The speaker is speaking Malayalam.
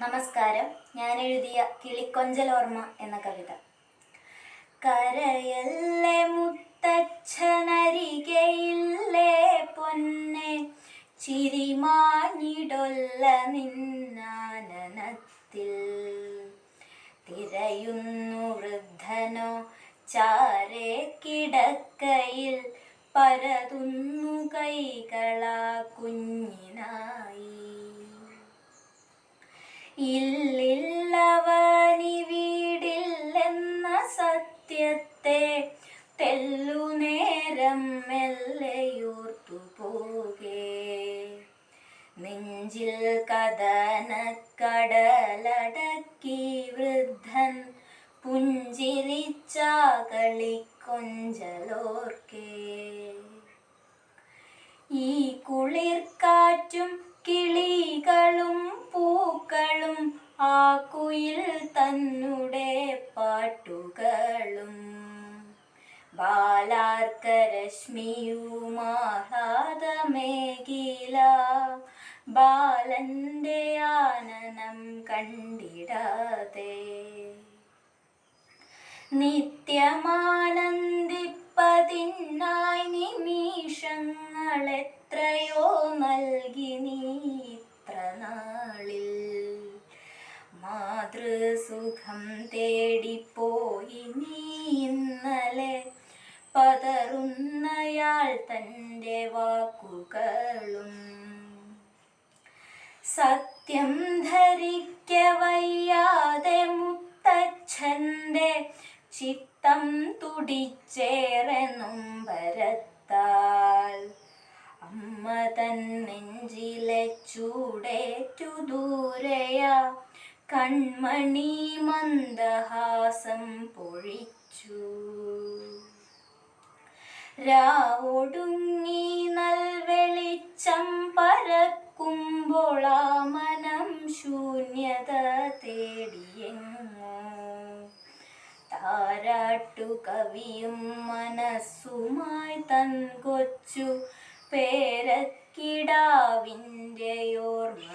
നമസ്കാരം. ഞാൻ എഴുതിയ കിളിക്കൊഞ്ചലോർമ്മ എന്ന കവിത. കരയല്ലേ മുത്തച്ഛനരികയില്ലേ പൊന്നെ? ചിരിമാഞ്ഞിടൊല്ല നിന്നാനനത്തിൽ. തിരയുന്നു വൃദ്ധനോ ചാരേ കിടക്കയിൽ. പരതുന്നു കൈകളാ കുഞ്ഞിനായി ഇല്ലില്ലവനി വീടില്ലെന്ന സത്യത്തെ തെല്ലുനേരം മെല്ലയൂർത്തു പോകേ. നെഞ്ചിൽ കഥനക്കടലടക്കി വൃദ്ധൻ പുഞ്ചിരിച്ചാ കളിക്കൊഞ്ചലോർക്കേ. ആ കുയിൽ തന്നുടെ പാട്ടുകളും. ബാലാർക്കരശ്മിയുമാഹ്ലാദമേകില ബാലന്റെ ആനനം കണ്ടിടാതെ. നിത്യമാനന്ദിപ്പതിനായി മാതൃസുഖം തേടിപ്പോയി നീ ഇന്നലെ. പതറുന്നയാൾ തന്റെ വാക്കുകളും സത്യം ധരിക്കവയ്യാതെ മുത്തച്ഛന്റെ ചിത്തം തുടിച്ചേറെ നൊമ്പരത്താൽ. അമ്മ തൻ നെഞ്ചിലെ ചൂടേറ്റു ദൂരയ. കൺമണി മന്ദഹാസം പൊഴിച്ചു. രാവൊടുങ്ങി നൽവെളിച്ചം പരക്കുമ്പോൾ ആ മനം ശൂന്യത തേടിയെങ്ങോ. താരാട്ടു കവിയും മനസ്സുമായി തൻ കൊച്ചു പേരക്കിടാവിന്റെ ഓർമ്മ